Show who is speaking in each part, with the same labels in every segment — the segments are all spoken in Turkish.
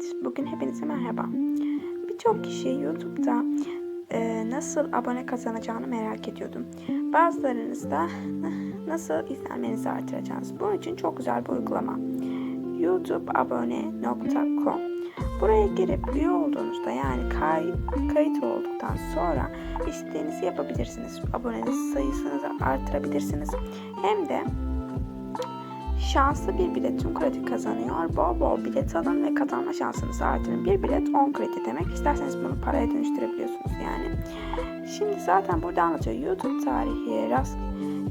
Speaker 1: Evet, bugün hepinize merhaba. Birçok kişi YouTube'da e, nasıl abone kazanacağını merak ediyordum. Bazılarınız da nasıl izlenmenizi artıracağınız. Bunun için çok güzel bir uygulama. youtubeabone.com Buraya girip üye olduğunuzda yani kay, kayıt olduktan sonra istediğinizi yapabilirsiniz. Aboneniz sayısını artırabilirsiniz. Hem de Şanslı bir bilet tüm kredi kazanıyor. Bol bol bilet alın ve kazanma şansınızı artırın. Bir bilet 10 kredi demek. İsterseniz bunu paraya dönüştürebiliyorsunuz yani. Şimdi zaten burada anlatıyor. YouTube tarihi, rast,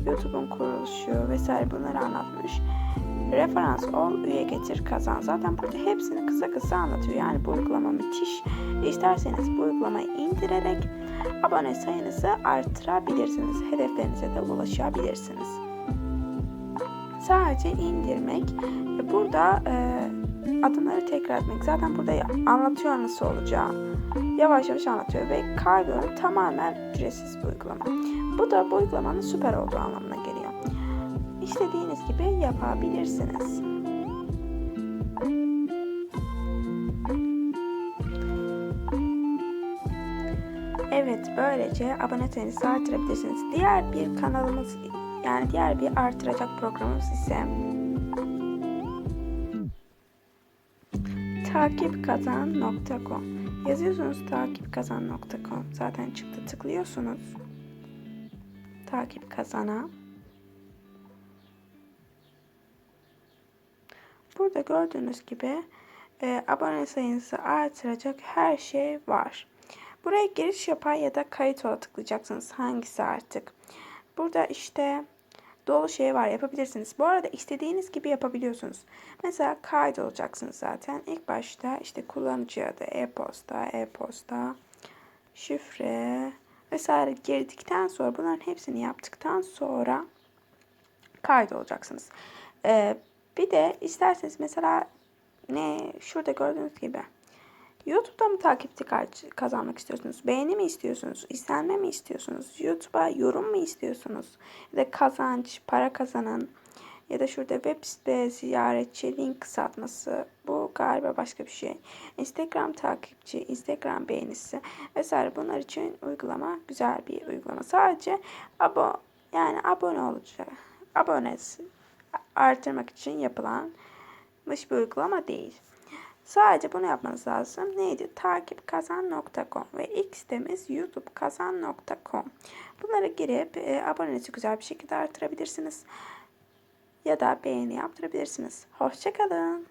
Speaker 1: YouTube'un kuruluşu vesaire bunları anlatmış. Referans ol, üye getir, kazan. Zaten burada hepsini kısa kısa anlatıyor. Yani bu uygulama müthiş. İsterseniz bu uygulamayı indirerek abone sayınızı artırabilirsiniz. Hedeflerinize de ulaşabilirsiniz sadece indirmek ve burada e, adımları tekrar etmek. Zaten burada anlatıyor nasıl olacağı. Yavaş yavaş anlatıyor ve kaydını tamamen ücretsiz bir uygulama. Bu da bu uygulamanın süper olduğu anlamına geliyor. İstediğiniz gibi yapabilirsiniz. Evet böylece abone sayınızı artırabilirsiniz. Diğer bir kanalımız yani diğer bir artıracak programımız ise takipkazan.com Yazıyorsunuz takipkazan.com Zaten çıktı tıklıyorsunuz. Takip kazana. Burada gördüğünüz gibi e, abone sayınızı artıracak her şey var. Buraya giriş yapar ya da kayıt ola tıklayacaksınız. Hangisi artık? Burada işte dolu şey var yapabilirsiniz. Bu arada istediğiniz gibi yapabiliyorsunuz. Mesela kayıt olacaksınız zaten. İlk başta işte kullanıcı adı, e-posta, e-posta, şifre vesaire girdikten sonra bunların hepsini yaptıktan sonra kayıt olacaksınız. Ee, bir de isterseniz mesela ne şurada gördüğünüz gibi YouTube'da mı takipçi kazanmak istiyorsunuz? Beğeni mi istiyorsunuz? İzlenme mi istiyorsunuz? YouTube'a yorum mu istiyorsunuz? Ya da kazanç, para kazanan ya da şurada web site ziyaretçi, link kısaltması. Bu galiba başka bir şey. Instagram takipçi, Instagram beğenisi vesaire bunlar için uygulama güzel bir uygulama. Sadece abo yani abone olacak. Abonesi artırmak için yapılan bir uygulama değil. Sadece bunu yapmanız lazım. Neydi? Takipkazan.com ve ilk sitemiz youtubekazan.com. Bunları girip e, abonenizi güzel bir şekilde artırabilirsiniz. Ya da beğeni yaptırabilirsiniz. Hoşçakalın.